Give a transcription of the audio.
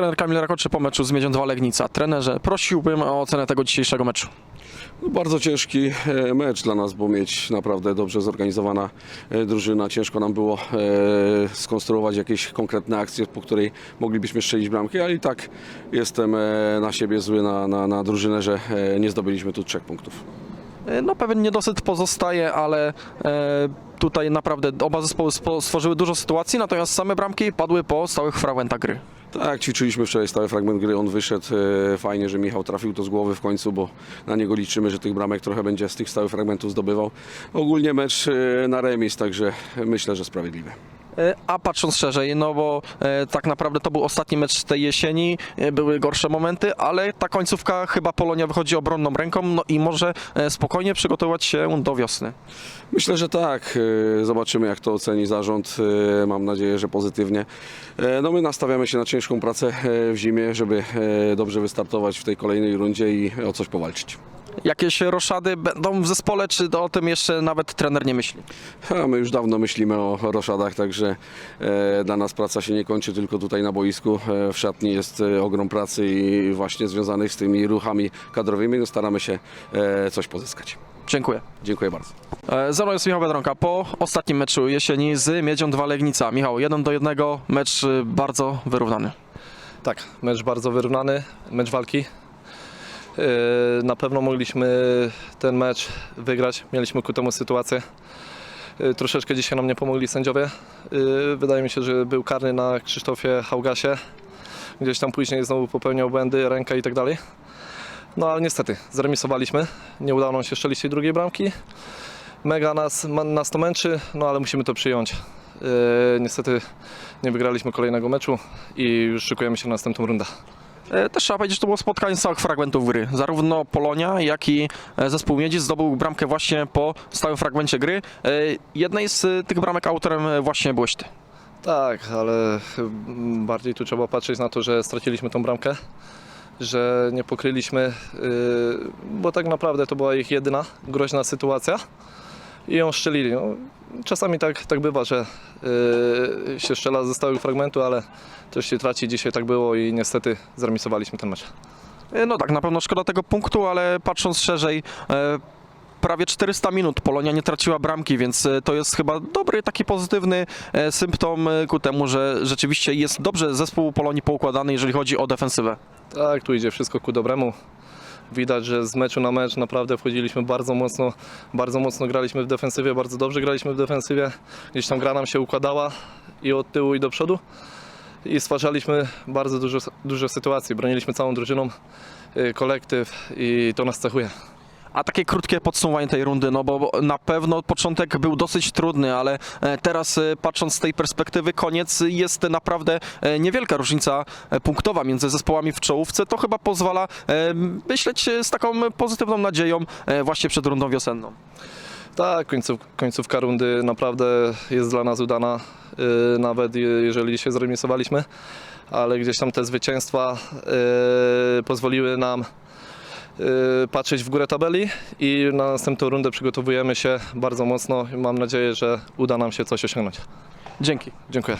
Trener Kamil Rakoczy po meczu z Miedzią 2 Legnica. Trenerze, prosiłbym o ocenę tego dzisiejszego meczu. No, bardzo ciężki e, mecz dla nas, bo mieć naprawdę dobrze zorganizowana e, drużyna. Ciężko nam było e, skonstruować jakieś konkretne akcje, po której moglibyśmy strzelić bramki, ale i tak jestem na siebie zły, na, na, na drużynę, że nie zdobyliśmy tu trzech punktów. No pewien niedosyt pozostaje, ale tutaj naprawdę oba zespoły spo- stworzyły dużo sytuacji, natomiast same bramki padły po stałych fragmentach gry. Tak, ćwiczyliśmy wczoraj stały fragment gry, on wyszedł. e, Fajnie, że Michał trafił to z głowy w końcu, bo na niego liczymy, że tych bramek trochę będzie z tych stałych fragmentów zdobywał. Ogólnie mecz e, na remis, także myślę, że sprawiedliwy. E, A patrząc szerzej, no bo e, tak naprawdę to był ostatni mecz tej jesieni, e, były gorsze momenty, ale ta końcówka chyba Polonia wychodzi obronną ręką no i może spokojnie przygotować się do wiosny. Myślę, że tak. Zobaczymy, jak to oceni zarząd. Mam nadzieję, że pozytywnie. No my nastawiamy się na ciężką pracę w zimie, żeby dobrze wystartować w tej kolejnej rundzie i o coś powalczyć. Jakieś roszady będą w zespole, czy o tym jeszcze nawet trener nie myśli? A my już dawno myślimy o roszadach, także e, dla nas praca się nie kończy tylko tutaj na boisku. E, w szatni jest e, ogrom pracy i właśnie związanych z tymi ruchami kadrowymi no, staramy się e, coś pozyskać. Dziękuję. Dziękuję bardzo. E, Ze mną jest Michał Biedronka. Po ostatnim meczu jesieni z Miedzią 2 Legnica. Michał, jeden do jednego, mecz y, bardzo wyrównany. Tak, mecz bardzo wyrównany, mecz walki. Yy, Na pewno mogliśmy ten mecz wygrać, mieliśmy ku temu sytuację. Yy, Troszeczkę dzisiaj nam nie pomogli sędziowie. Yy, Wydaje mi się, że był karny na Krzysztofie Haugasie. Gdzieś tam później znowu popełniał błędy, ręka i tak dalej. No ale niestety, zremisowaliśmy. Nie udało nam się strzelić tej drugiej bramki. Mega nas, nas to męczy, no ale musimy to przyjąć. Niestety nie wygraliśmy kolejnego meczu i już szykujemy się na następną rundę. E, Też trzeba powiedzieć, że to było spotkanie z całych fragmentów gry. Zarówno Polonia, jak i e, zespół Miedzi zdobył bramkę właśnie po stałym fragmencie gry. E, Jednej z tych bramek autorem właśnie byłeś ty. Tak, ale mm, bardziej tu trzeba patrzeć na to, że straciliśmy tą bramkę, że nie pokryliśmy, yy, bo tak naprawdę to była ich jedyna groźna sytuacja i ją szczelili. No, czasami tak, tak bywa, że yy, się strzela ze stałych fragmentu, ale też się traci. Dzisiaj tak było i niestety zremisowaliśmy ten mecz. E, No tak, na pewno szkoda tego punktu, ale patrząc szerzej, e, prawie 400 minut Polonia nie traciła bramki, więc e, to jest chyba dobry, taki pozytywny symptom ku temu, że rzeczywiście jest dobrze zespół Polonii poukładany, jeżeli chodzi o defensywę. Tak, tu idzie wszystko ku dobremu. Widać, że z meczu na mecz naprawdę wchodziliśmy bardzo mocno, bardzo mocno graliśmy w defensywie, bardzo dobrze graliśmy w defensywie. Gdzieś tam gra nam się układała i od tyłu i do przodu. I stwarzaliśmy bardzo dużo, dużo sytuacji. Broniliśmy całą drużyną, y, kolektyw i to nas cechuje. A takie krótkie podsumowanie tej rundy, no bo na pewno początek był dosyć trudny, ale e, teraz e, patrząc z tej perspektywy koniec jest naprawdę e, niewielka różnica punktowa między zespołami w czołówce. To chyba pozwala myśleć z taką pozytywną nadzieją właśnie przed rundą wiosenną. Tak, końców, końcówka rundy naprawdę jest dla nas udana, nawet je- jeżeli się zremisowaliśmy, ale gdzieś tam te zwycięstwa pozwoliły nam patrzeć w górę tabeli i na następną rundę przygotowujemy się bardzo mocno i mam nadzieję, że uda nam się coś osiągnąć. Dzięki. Dziękuję.